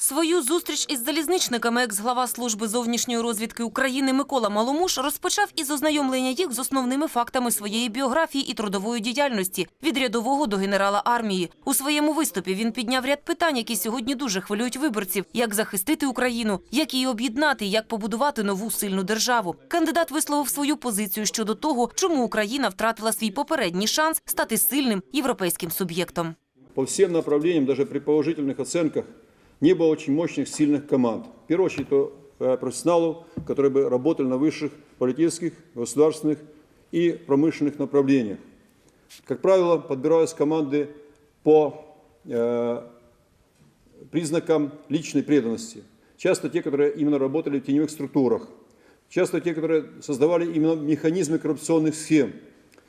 Свою зустріч із залізничниками екс-глава служби зовнішньої розвідки України Микола Маломуш розпочав із ознайомлення їх з основними фактами своєї біографії і трудової діяльності від рядового до генерала армії. У своєму виступі він підняв ряд питань, які сьогодні дуже хвилюють виборців: як захистити Україну, як її об'єднати, як побудувати нову сильну державу. Кандидат висловив свою позицію щодо того, чому Україна втратила свій попередній шанс стати сильним європейським суб'єктом. По всем направлениям, даже при положительных оценках, не было очень мощных, сильных команд. В первую очередь, э, профессионалов, которые бы работали на высших политических, государственных и промышленных направлениях. Как правило, подбирались команды по э, признакам личной преданности. Часто те, которые именно работали в теневых структурах. Часто те, которые создавали именно механизмы коррупционных схем.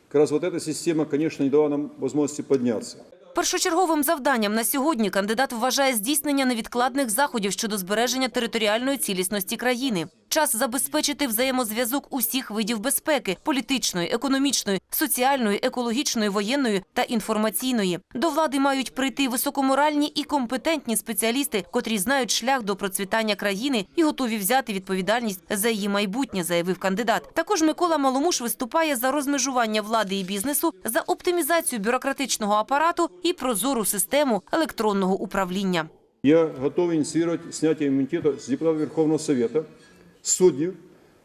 Как раз вот эта система, конечно, не дала нам возможности подняться. Першочерговим завданням на сьогодні кандидат вважає здійснення невідкладних заходів щодо збереження територіальної цілісності країни. Час забезпечити взаємозв'язок усіх видів безпеки політичної, економічної, соціальної, екологічної, воєнної та інформаційної. До влади мають прийти високоморальні і компетентні спеціалісти, котрі знають шлях до процвітання країни і готові взяти відповідальність за її майбутнє, заявив кандидат. Також Микола Маломуш виступає за розмежування влади і бізнесу, за оптимізацію бюрократичного апарату і прозору систему електронного управління. Я готов инициировать снятие иммунитета с Верховного Совета, с судей,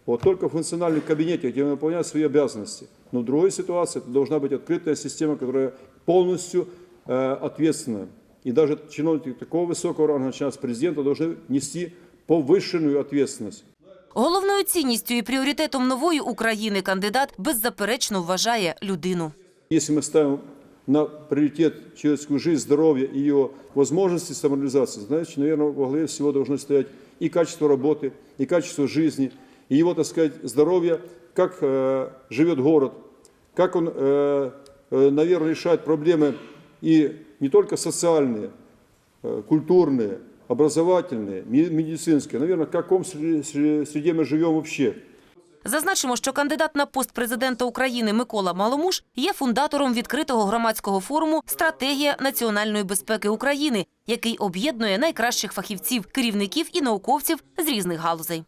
вот только в функциональном кабинете, где они выполняют свои обязанности. Но в другой ситуации это должна быть открытая система, которая полностью э, ответственна. И даже чиновники такого высокого ранга, начиная с президента, должны нести повышенную ответственность. Головною цінністю і пріоритетом нової України кандидат беззаперечно вважає людину. Если мы ставим на приоритет человеческую жизнь, здоровье и ее возможности самореализации, значит, наверное, во главе всего должно стоять и качество работы, и качество жизни, и его, так сказать, здоровье, как э, живет город, как он, э, э, наверное, решает проблемы и не только социальные, э, культурные, образовательные, ме- медицинские, наверное, в каком среде, среде мы живем вообще. Зазначимо, що кандидат на пост президента України Микола Маломуш є фундатором відкритого громадського форуму Стратегія національної безпеки України, який об'єднує найкращих фахівців, керівників і науковців з різних галузей.